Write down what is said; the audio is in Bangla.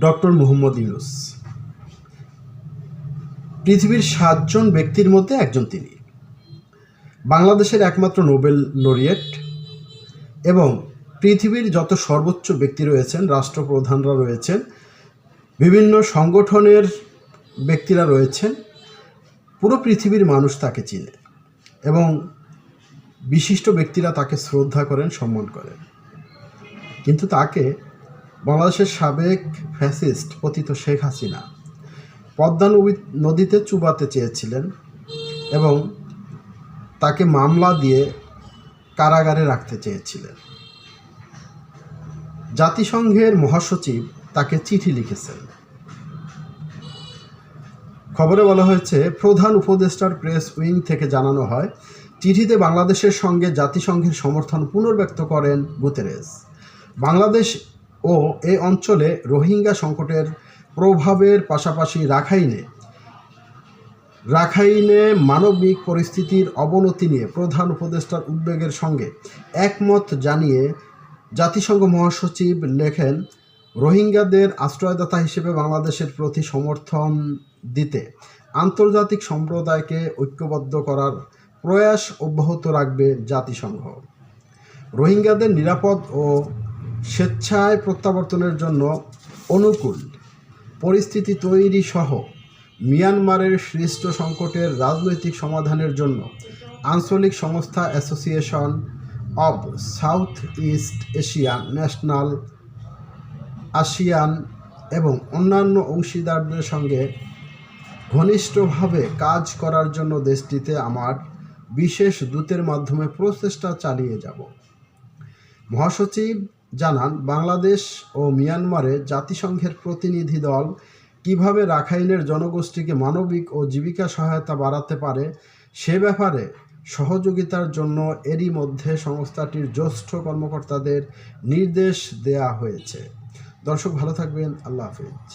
ডক্টর মুহম্মদ ইউনুস। পৃথিবীর সাতজন ব্যক্তির মধ্যে একজন তিনি। বাংলাদেশের একমাত্র নোবেল লরিয়েট এবং পৃথিবীর যত সর্বোচ্চ ব্যক্তি রয়েছেন, রাষ্ট্রপ্রধানরা রয়েছেন, বিভিন্ন সংগঠনের ব্যক্তিরা রয়েছেন, পুরো পৃথিবীর মানুষ তাকে চিনে এবং বিশিষ্ট ব্যক্তিরা তাকে শ্রদ্ধা করেন, সম্মান করেন। কিন্তু তাকে বাংলাদেশের সাবেক ফ্যাসিস্ট পতিত শেখ হাসিনা পদ্মা নদীতে চুবাতে চেয়েছিলেন এবং তাকে মামলা দিয়ে কারাগারে রাখতে চেয়েছিলেন। জাতিসংঘের মহাসচিব তাকে চিঠি লিখেছেন। খবরে বলা হয়েছে, প্রধান উপদেষ্টার প্রেস উইং থেকে জানানো হয়, চিঠিতে বাংলাদেশের সঙ্গে জাতিসংঘের সমর্থন পুনর্ব্যক্ত করেন গুতেরেস বাংলাদেশ ও এ অঞ্চলে রোহিঙ্গা সংকটের প্রভাবের পাশাপাশি রাখাইনে রাখাইনে মানবিক পরিস্থিতির অবনতি নিয়ে প্রধান উপদেষ্টার উদ্বেগের সঙ্গে একমত জানিয়ে জাতিসংঘ মহাসচিব লেখেন, রোহিঙ্গাদের আশ্রয়দাতা হিসেবে বাংলাদেশের প্রতি সমর্থন দিতে আন্তর্জাতিক সম্প্রদায়কে ঐক্যবদ্ধ করার প্রয়াস অব্যাহত রাখবে জাতিসংঘ। রোহিঙ্গাদের নিরাপদ ও স্বেচ্ছায় প্রত্যাবর্তনের জন্য অনুকূল পরিস্থিতি তৈরি সহ মিয়ানমারের সৃষ্ট সংকটের রাজনৈতিক সমাধানের জন্য আঞ্চলিক সংস্থা association of South East Asia national, ASEAN এবং অন্যান্য অংশীদারদের সঙ্গে ঘনিষ্ঠভাবে কাজ করার জন্য দেশটিতে আমার বিশেষ দূতের মাধ্যমে প্রচেষ্টা চালিয়ে যাব। মহাসচিব জানান, বাংলাদেশ ও মিয়ানমারে জাতিসংঘের প্রতিনিধি দল কীভাবে রাখাইনের জনগোষ্ঠীকে মানবিক ও জীবিকা সহায়তা বাড়াতে পারে সে ব্যাপারে সহযোগিতার জন্য এরই মধ্যে সংস্থাটির জ্যেষ্ঠ কর্মকর্তাদের নির্দেশ দেয়া হয়েছে। দর্শক ভালো থাকবেন, আল্লাহ হাফিজ।